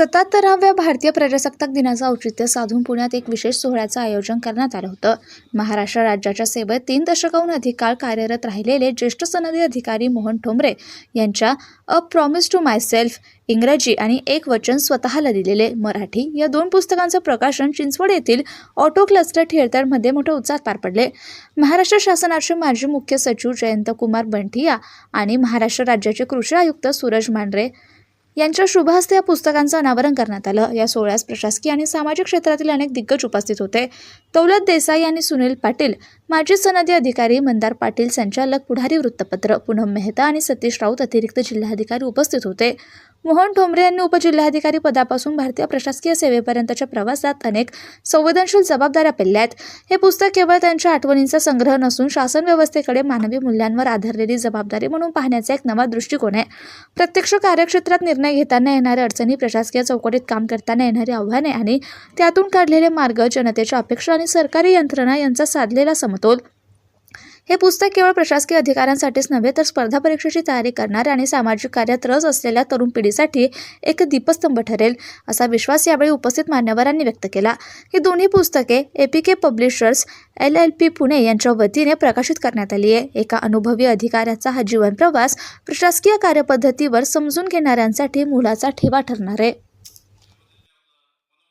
सत्याहत्तराव्या भारतीय प्रजासत्ताक दिनाचं औचित्य साधून पुण्यात एक विशेष सोहळ्याचं आयोजन करण्यात आलं होतं. महाराष्ट्र राज्याच्या सेवेत तीन दशकाहून अधिक काळ कार्यरत राहिलेले ज्येष्ठ सनदी अधिकारी मोहन ठोंबरे यांच्या a promise to myself इंग्रजी आणि एक वचन स्वतःला दिलेले मराठी या दोन पुस्तकांचं प्रकाशन चिंचवड येथील ऑटो क्लस्टर थिएटरमध्ये मोठ्या उत्साहात पार पडले. महाराष्ट्र शासनाचे माजी मुख्य सचिव जयंत कुमार बंटिया आणि महाराष्ट्र राज्याचे कृषी आयुक्त सूरज मांढरे यांच्या शुभ हस्ते या पुस्तकांचं अनावरण करण्यात आलं. या सोहळ्यास प्रशासकीय आणि सामाजिक क्षेत्रातील अनेक दिग्गज उपस्थित होते. दौलत देसाई आणि सुनील पाटील माजी सनदी अधिकारी मंदार पाटील संचालक पुढारी वृत्तपत्र पूनम मेहता आणि सतीश राऊत अतिरिक्त जिल्हाधिकारी उपस्थित होते. मोहन ठोंबरे यांनी उपजिल्हाधिकारी पदापासून भारतीय प्रशासकीय सेवेपर्यंतच्या प्रवासात अनेक संवेदनशील जबाबदाऱ्या पेलल्या आहेत. हे पुस्तक केवळ त्यांच्या आठवणींचा संग्रह नसून शासन व्यवस्थेकडे मानवी मूल्यांवर आधारलेली जबाबदारी म्हणून पाहण्याचा एक नवा दृष्टिकोन आहे. प्रत्यक्ष कार्यक्षेत्रात निर्णय घेताना येणाऱ्या अडचणी प्रशासकीय चौकटीत काम करताना येणारी आव्हाने आणि त्यातून काढलेले मार्ग जनतेच्या अपेक्षा आणि सरकारी यंत्रणा यांचा साधलेला समतोल हे पुस्तक केवळ प्रशासकीय अधिकाऱ्यांसाठीच नव्हे तर स्पर्धा परीक्षेची तयारी करणाऱ्या आणि सामाजिक कार्यात रस असलेल्या तरुण पिढीसाठी एक दीपस्तंभ ठरेल असा विश्वास यावेळी उपस्थित मान्यवरांनी व्यक्त केला. ही दोन्ही पुस्तके A P K publishers L L P Pune यांच्या वतीने प्रकाशित करण्यात आली आहे. एका अनुभवी अधिकाऱ्याचा हा जीवन प्रवास प्रशासकीय कार्यपद्धतीवर समजून घेणाऱ्यांसाठी मुलाचा ठेवा ठरणार आहे.